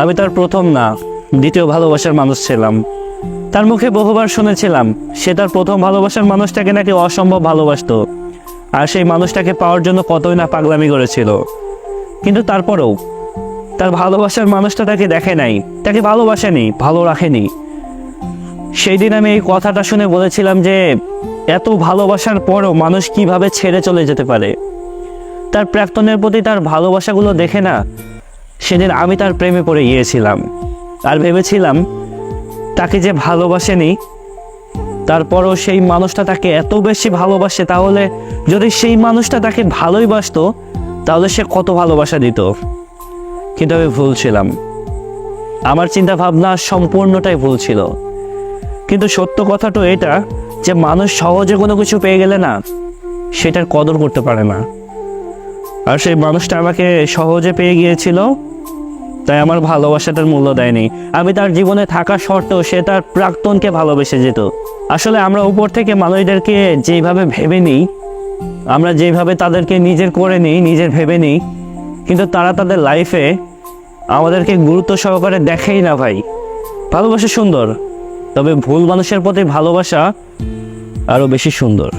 আমি তার প্রথম না, দ্বিতীয় ভালোবাসার মানুষ ছিলাম। তার মুখে বহুবার শুনেছিলাম, সে তার প্রথম ভালোবাসার মানুষটাকে নাকি অসম্ভব ভালোবাসতো, আর সেই মানুষটাকে পাওয়ার জন্য কতই না পাগলামি করেছিল। কিন্তু তারপরেও, তার ভালোবাসার মানুষটা তাকে দেখে নাই, তাকে ভালোবাসেনি, ভালো রাখেনি। সেই দিন আমি এই কথাটা শুনে বলেছিলাম যে, এত ভালোবাসার পরও মানুষ কীভাবে ছেড়ে চলে যেতে পারে? তার প্রাক্তনের প্রতি তার ভালোবাসাগুলো দেখে না সেদিন আমি তার প্রেমে পড়ে গিয়েছিলাম আর ভেবেছিলাম তাকে যে ভালোবাসেনি, তারপরও সেই মানুষটা তাকে এত বেশি ভালোবাসে, তাহলে যদি সেই মানুষটা তাকে ভালোই বাসতো, তাহলে সে কত ভালোবাসা দিত। কিন্তু আমি ভুল ছিলাম। আমার চিন্তা ভাবনা সম্পূর্ণটাই ভুল ছিল। কিন্তু সত্য কথাটা এটা যে মানুষ সহজে কোনো কিছু পেয়ে গেলে না সেটার কদর করতে পারে না। আর সেই মানুষটা আমাকে সহজে পেয়ে গিয়েছিল তাই আমার ভালোবাসাটার মূল্য দেয়নি। আমি তার জীবনে থাকা সত্ত্বেও সে তার প্রাক্তনকে ভালোবেসে যেত। আসলে আমরা উপর থেকে মানুষদেরকে যেইভাবে ভেবে নিই, আমরা যেইভাবে তাদেরকে নিজের করে নিই, নিজের ভেবে নিই, কিন্তু তারা তাদের লাইফে আমাদেরকে গুরুত্ব সহকারে দেখেই না ভাই। ভালোবাসা সুন্দর, তবে ভুল মানুষের প্রতি ভালোবাসা আরও বেশি সুন্দর।